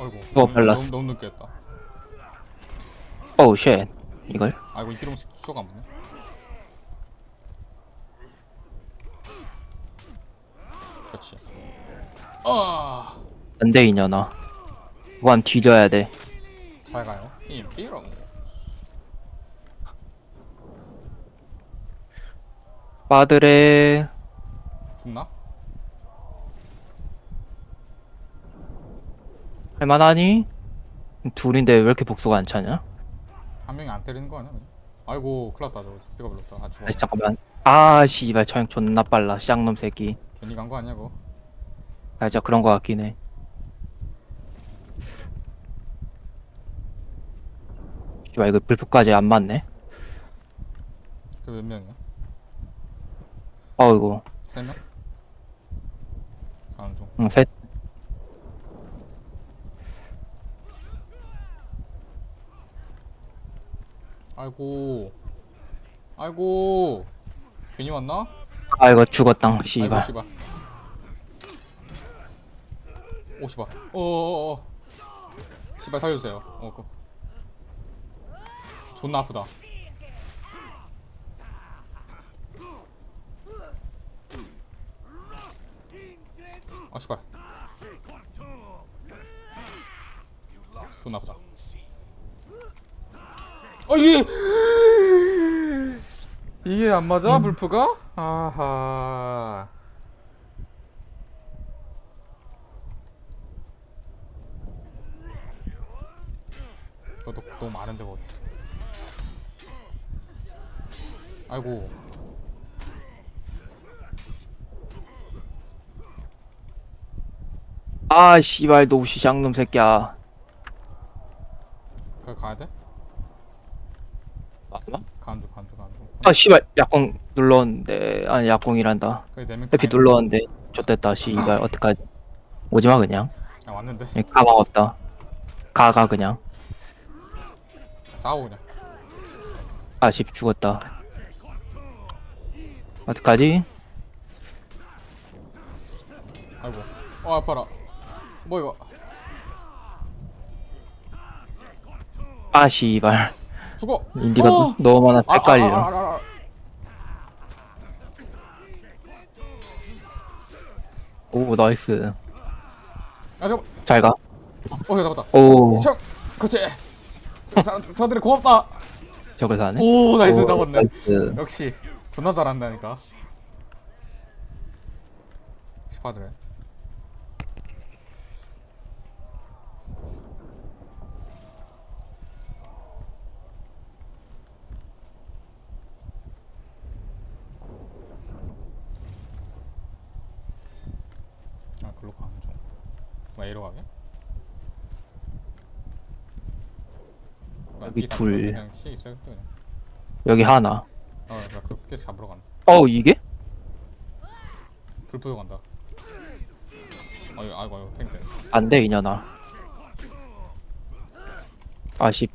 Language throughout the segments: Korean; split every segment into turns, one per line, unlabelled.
아이고
뭐
너무,
발랐어?
너무, 너무 늦게 했다.
어우 쉣. 이걸?
아이고 이피롬 수가 안 보네. 그렇지. 아!
안돼 이년아. 무한 뒤져야 돼.
잘 가요. 이피롬
빠드레.
붙나?
할만하니? 둘인데 왜 이렇게 복수가 안 차냐?
한 명이 안 때리는 거 아니야? 그냥? 아이고 큰일 났다 저거 피가 별로다 아 죽어
아 잠깐만 아 씨발 처형 존나 빨라 쌍놈 새끼
괜히 간 거 아니냐고
아 진짜 그런 거 같긴 해 씨발 이거 불프까지 안 맞네
그몇 명이야?
어이구
세 명? 가는 중
응셋
아이고. 아이고. 괜히 왔나?
아 이거 죽었당
아이고
씨발
씨발. 오 씨발. 어어어. 씨발 살려주세요. 어 그. 존나 아프다. 아 씨발. 존나 아프다 어 이게 이게 안 맞아? 불프가? 아하. 이것도 너무 많은데 뭐. 아이고.
아 씨발 노시 쌍놈 새끼야
거기 가야 돼?
맞나?
가는 중 가는 중 가는 중
아 씨발 약공 눌렀는데 아니 약공이란다.
거기 네명
해피 눌렀는데 좆됐다 씨발. 어떡하지? 오지마 그냥.
아 왔는데.
예, 가망 없다. 가가 그냥.
싸워 그냥.
아씨 죽었다. 어떡하지?
아이고. 어 아파라. 뭐 이거?
아 씨발.
죽어.
인디가
어!
너무 많아
아, 아,
헷갈려.
아, 아,
나이스.
아 잠깐
잘 가.
어 잡았다.
오.
형 그렇지. 자, 저들이 고맙다.
저걸 사네?
오 나이스
오,
잡았네.
나이스.
역시 존나 잘한다니까. 시파드래 아 글로 가는 중뭐 A로 가게?
여기
B
둘.
그냥 C 있어야겠다 그냥
여기 하나
어나 그렇게 잡으러 간다
어우 이게?
불 부서 간다. 아이고 아이고 아이고 팽대.
안돼 이년아 아씨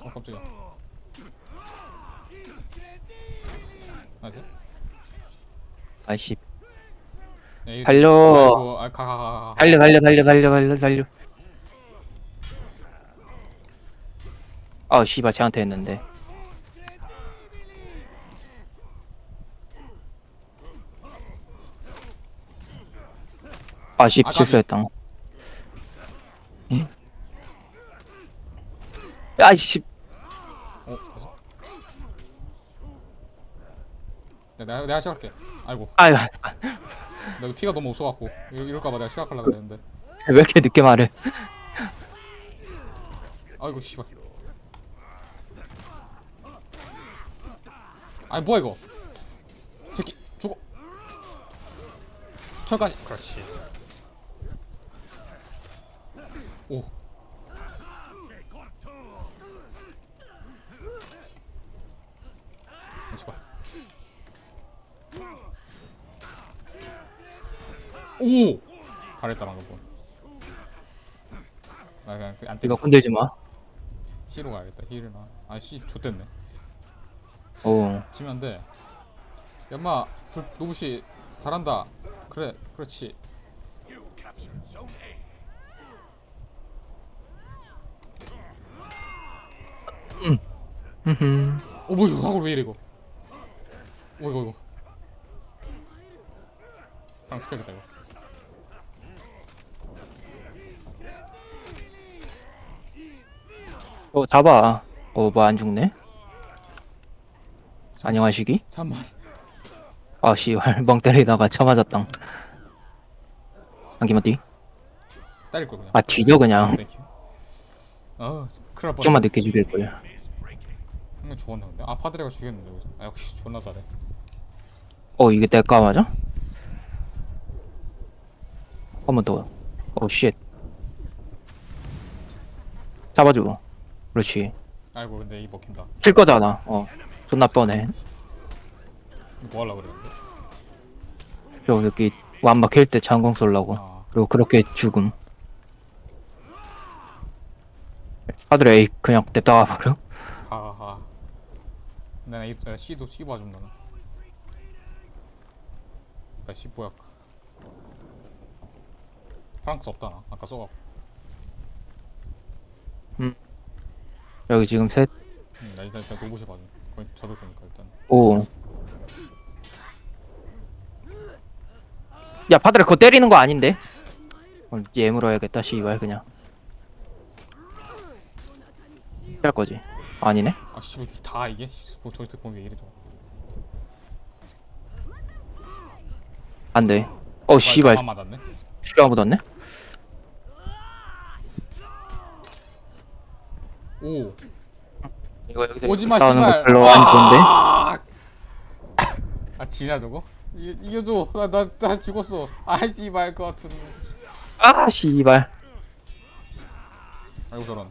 어 깜짝이야. 아지?
아씨
에이,
달려.
아이고 아 가 가 가. 가.
달려 달려 달려 달려 달려 달려 아 씨발 쟤한테 했는데 아씨
아가비.
실수했다 응? 아씨
어 다시. 네, 내가 내가 시작할게. 아이고
아유
내가 피가 너무 없어갖고 이럴, 이럴까봐 내가 시작하려고 그랬는데.
왜 이렇게 늦게 말해
아이고 씨발. 아이 뭐야 이거? 새끼 죽어. 철까지. 그렇지. 오. 어, 씨발. 오. 잘했다 방금. 건. 나 그냥 안
이거
때려.
건들지 마
C로 가야겠다. 힐이나. 아 C 좋댔네.
오
지면 안 돼. 야마 노부시 잘한다. 그래 그렇지.
흠흠
어 뭐야 이거 사고를 왜 이래 이거. 어 이거 이거. 방 스켜야겠다 이거.
어 잡아 어뭐 안 죽네 안녕하시기
잠만.
아 씨발 멍 때리다가 쳐 맞았당 안기마띠
때릴 걸 그냥.
아 뒤져 그냥
땡큐. 아 큰일 날 뻔.
좀만 늦게 죽일 걸
한명 죽었나 근데. 아 파드레가 죽였는데 여기서. 아 역시 존나 잘해.
어 이게 내가 맞아? 한 번 더. 어 쉣. 잡아줘. 그렇지.
아이고 근데 이 먹힌다.
킬 거잖아. 어. 존나 뻔해.
뭐 하려고 그랬는데?
저 여기 완막 킬때 장공 쏠라고.
아
그리고 그렇게 죽음. 사들 A 그냥 냅다 가 버려?
가가. 내가 이 아, C도 C 나는. 나 C 뭐야? 프랑스 없다 나. 아까 써갖고.
여기 지금 셋.
응, 나 일단 일단 노봇이 봐줌. 거의 되니까 일단.
오. 야 파드레 그거 때리는 거 아닌데? 어, 얘 물어야겠다 씨발 그냥. 할 거지. 아니네.
아 씨발 다 이게 뭐 도대체 보면 왜 이래 저.
안 돼. 어 씨발
아 맞았네.
슈가 묻었네.
오.
이거 여기서
오지마
싸우는
씨발.
거 별로 안 좋은데.
아, 아 지냐 저거? 이 이겨줘. 나 나 나 죽었어. 아이 씨발 그 같은.
아 씨발.
아이고 저런.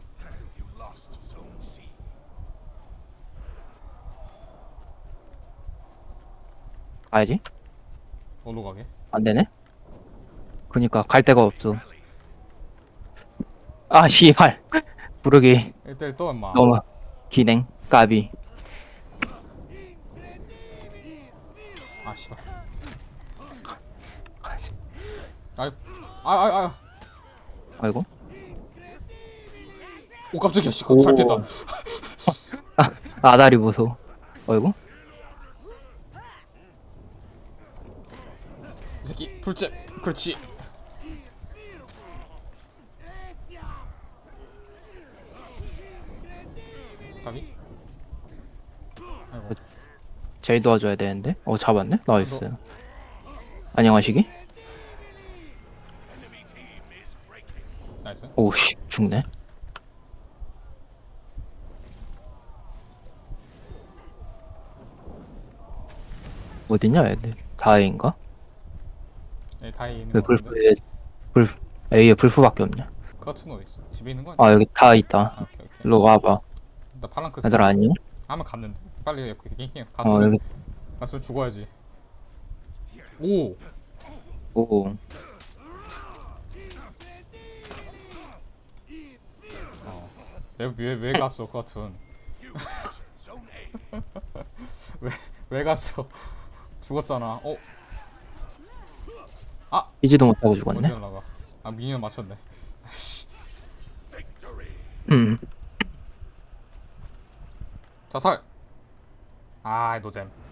가야지.
어디로 가게?
안 되네. 그니까 갈 데가 없어. 아 씨발. 부르기
일단 또 엄마.
너무 기냉 까비.
아 씨발. 아이 아아 아.
아이고.
오 깜짝이야 씨.
오.
잘 뺐다.
아다리 보소. 아이고.
이 새끼 불잼. 그렇지. 답이? 아이고.
제이 도와줘야 되는데. 어 잡았네. 나이스. 안녕하시기.
나이스.
오씨 죽네. 어디냐 애들? 다행인가?
예, 다이 있는 왜거 같은데.
불프에 불 A에 불프밖에 없냐?
어디 있어? 집에 있는 거 아니야?
아 여기 다
아,
있다.
오케이 오케이.
일로 와봐.
나 팔랑크
얘들 아니야?
아마 갔는데. 빨리 여기 게임
어
갔으면
여기
갔으면 죽어야지. 오.
오.
왜왜 왜 갔어 그 같은? 왜왜 갔어? 죽었잖아. 어
이지도 못하고 죽었네.
어디 나가? 아 미니언 맞췄네. 아씨.
음.
자살. 아 노잼.